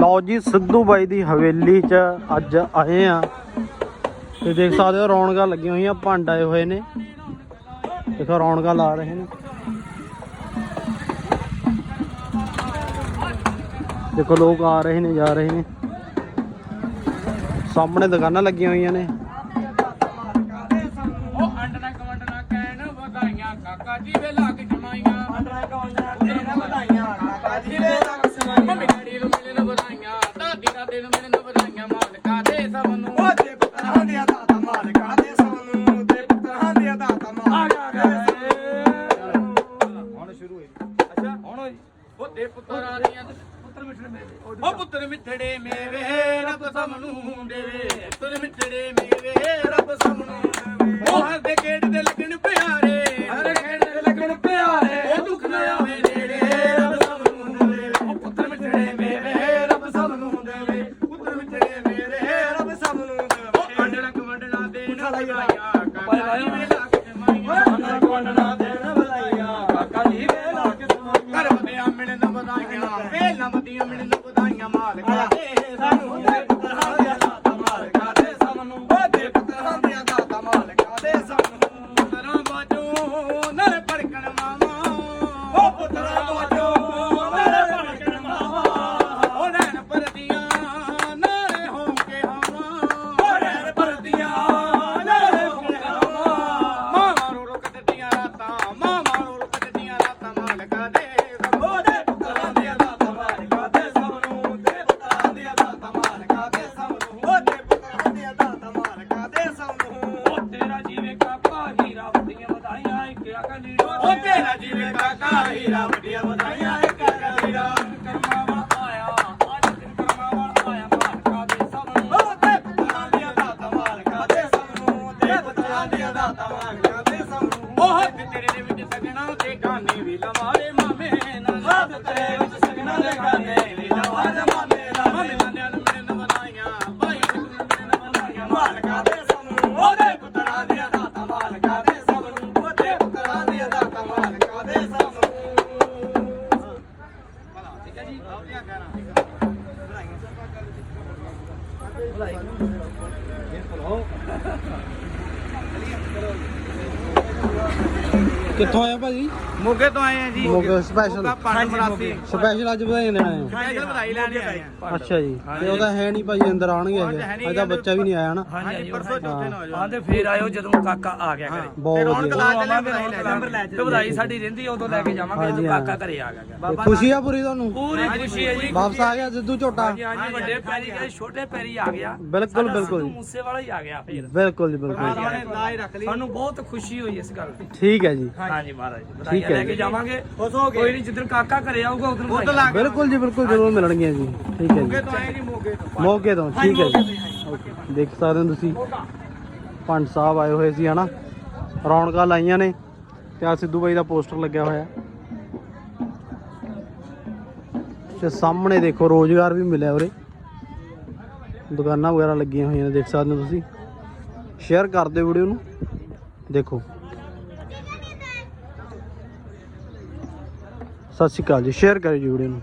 ਲਓ ਜੀ, ਸਿੱਧੂ ਬਾਈ ਦੀ ਹਵੇਲੀ 'ਚ ਅੱਜ ਆਏ ਆ। ਤੇ ਦੇਖ ਸਕਦੇ ਹੋ, ਰੌਣਕਾਂ ਲੱਗੀਆਂ ਹੋਈਆਂ, ਭੰਡ ਆਏ ਹੋਏ ਨੇ। ਦੇਖੋ, ਰੌਣਕਾਂ ਲਾ ਰਹੇ ਨੇ। ਦੇਖੋ, ਲੋਕ ਆ ਰਹੇ ਨੇ, ਜਾ ਰਹੇ ਨੇ। ਸਾਹਮਣੇ ਦੁਕਾਨਾਂ ਲੱਗੀਆਂ ਹੋਈਆਂ ਨੇ। ਅੱਛਾ ਹੁਣ ਹੋਈ ਉਹ ਦੇ ਪੁੱਤਰਾਂ ਪੁੱਤਰ ਮਿੱਠੜੇ ਉਹ ਪੁੱਤਰ ਮਿੱਠੜੇ ਮੇਵੇ ਰੱਬ ਸਭ ਨੂੰ ਦੇਵੇ। ਪੁੱਤਰ ਮਿੱਠੜੇ ਮੇਵੇ ਰੱਬ ਸਭ ਨੂੰ ਦੇਵੇ। ਉਹ ਹਰ ਦੇ ਗੇੜ ਦੇ ਲੱਗਣ ਪਿਆਰੇ। ਹਰ ਗੇੜ ਦੇ ਲੱਗਣ ਪਿਆਰੇ। ਉਹ ਦੁੱਖ ਨਾ ਆਵੇ ਨੇੜੇ ਰੱਬ ਸਭ ਨੂੰ ਦੇਵੇ। ਉਹ ਪੁੱਤਰ ਮਿੱਠੜੇ ਮੇਵੇ ਰੱਬ ਸਭ ਨੂੰ ਦੇਵੇ। ਪੁੱਤਰ ਮਿੱਠੜੇ ਮੇਰੇ ਰੱਬ ਸਭ ਨੂੰ ਦੇਵੇ। ਉਹ ਅੰਡਣਾ ਕਵੰਡਣਾ ਕਾਕਾ ਵੇ ਲੱਗ ਜਮਾਈਆਂ ਅੰਡਣਾ ਕਵੰਡਣਾ ਦੇਣ ਘਰ ਬੰਦਿਆਂ ਮਿਲਣ ਵਧਾਈਆਂ ਵੇਲਾਂ ਤੇਰਾ ਜੀਵੇ ਕਾਕਾ ਹੀਰਾ ਵੱਡੀਆਂ ਵਧਾਈਆਂ ਇੱਕ ਕਲੀਰਾ ਕਰਮਾ ਵਾਲਾ ਆਇਆ ਅੱਜ ਦਿਨ ਕਰਮਾ ਵਾਲਾ ਆਇਆ ਮਾਲਕਾ ਦੇ ਸਭ ਨੂੰ ਉਹ ਦੇ ਪੁੱਤਰਾਂ ਦੇ ਦਾਤਾ ਮਾਲਕਾ ਦੇ ਸਭ ਨੂੰ ਦੇ ਪੁੱਤਰਾਂ ਦੇ ਦਾਤਾ ਮਾਲਕਾ ਦੇ ਸਭ ਨੂੰ ਉਹ ਤੇਰੇ ਦੇ ਇਹ ਫਲੋ ਚਲੋ ਕਿੱਥੋਂ ਆਇਆ ਭਾਜੀ? ਮੋਗੇ ਤੋਂ ਆਏ ਆ ਜੀ। ਮੋਗੇ ਪੰਜ ਮਰਾਸੀ। ਸਪੈਸ਼ਲ ਅੱਜ ਹੈ? ਸਪੈਸ਼ਲ ਵਧਾਈ ਲੈਣ ਆਏ ਆ। ਅੱਛਾ ਜੀ। ਤੇ ਉਹਦਾ ਹੈ ਨਹੀਂ ਭਾਜੀ ਅੰਦਰ ਆਉਣਗੇ ਅੱਜ। ਹੈ ਅਜੇ ਨਹੀਂ ਅਜਾ ਬੱਚਾ ਵੀ ਨਹੀਂ ਆਇਆ ਨਾ। ਹਾਂਜੀ ਪਰਸੋਂ ਚੌਥੇ ਨੂੰ ਆ ਜਾਓ ਹਾਂ ਤੇ ਫੇਰ ਆਇਓ ਜਦੋਂ ਕਾਕਾ ਆ ਗਿਆ ਘਰੇ। ਬਹੁਤ ਰੌਣਕ ਵਧੀਆ। ਲਾ ਚੱਲੇ ਵਧਾਈ ਲੈ ਜਾਵਾਂਗੇ ਤੇ ਵਧਾਈ ਸਾਡੀ ਰਹਿੰਦੀ ਆ, ਉਦੋਂ ਲੈ ਕੇ ਜਾਵਾਂਗੇ ਹਾਂਜੀ, ਜਦੋਂ ਹਾਂ। ਕਾਕਾ ਘਰੇ ਆ ਗਿਆ ਤੇ ਖੁਸ਼ੀ ਆ ਪੂਰੀ ਤੁਹਾਨੂੰ? ਪੂਰੀ ਖੁਸ਼ੀ ਹੈ ਜੀ। ਵਾਪਸ ਆ ਗਿਆ ਸਿੱਧੂ ਝੋਟਾ? ਹਾਂਜੀ ਹਾਂਜੀ ਵੱਡੇ ਪੈਰੀ ਗਏ ਛੋਟੇ ਪੈਰੀ ਆ ਗਿਆ। ਬਿਲਕੁਲ ਸਾਡਾ ਬਿਲਕੁਲ ਸਿੱਧੂ ਜੀ। ਮੂਸੇ ਵਾਲਾ ਹੀ ਆ ਗਿਆ ਫੇਰ। ਬਿਲਕੁਲ ਜੀ ਬਿਲਕੁਲ ਉਹਨੇ ਲਾ ਹੀ ਰੱਖ ਲਈ। ਸਾਨੂੰ ਬਹੁਤ ਖੁਸ਼ੀ ਹੋਈ ਇਸ ਗੱਲ ਦੀ। ਠੀਕ ਹੈ ਜੀ। ਹਾਂਜੀ ਮਹਾਰਾਜ ਜੀ ਠੀਕ ਵਧਾਈਆਂ ਹੈ ਲੈ ਕੇ ਜੀ। ਜਾਵਾਂਗੇ। ਕੋਈ ਨਹੀਂ ਜਿੱਦਣ ਕਾਕਾ ਘਰੇ ਆਊਗਾ ਉਦੋਂ ਉਹ ਤੋਂ ਲਾ ਕੇ ਬਿਲਕੁਲ ਜੀ ਬਿਲਕੁਲ ਜ਼ਰੂਰ ਮਿਲਣਗੀਆਂ ਜੀ। ਠੀਕ ਹੈ ਮੋਗੇ ਜੀ ਤੋਂ। ਮੋਗੇ ਠੀਕ ਹੈ ਜੀ। ਦੇਖ ਸਕਦੇ ਹੋ ਤੁਸੀਂ ਪੰਡ ਸਾਹਿਬ ਆਏ ਹੋਏ ਸੀ ਹਨਾ? ਰੌਣਕਾਂ ਲਾਈਆਂ ਨੇ ਤੇ ਆ ਸਿੱਧੂ ਬਾਈ ਦਾ ਪੋਸਟਰ ਲੱਗਿਆ ਹੋਇਆ। ਤੇ ਸਾਹਮਣੇ ਦੇਖੋ ਰੋਜ਼ਗਾਰ ਵੀ ਮਿਲਿਆ ਉਰੇ। ਦੁਕਾਨਾਂ ਵਗੈਰਾ ਲੱਗੀਆਂ ਹੋਈਆਂ ਨੇ ਦੇਖ ਸਕਦੇ ਹੋ ਤੁਸੀਂ। ਸ਼ੇਅਰ ਕਰ ਦਿਓ ਵੀਡੀਓ ਨੂੰ। ਦੇਖੋ। ਸਤਿ ਸ਼੍ਰੀ ਅਕਾਲ ਜੀ ਸ਼ੇਅਰ ਕਰਿਓ ਜੀ ਵੀਡੀਓ ਨੂੰ।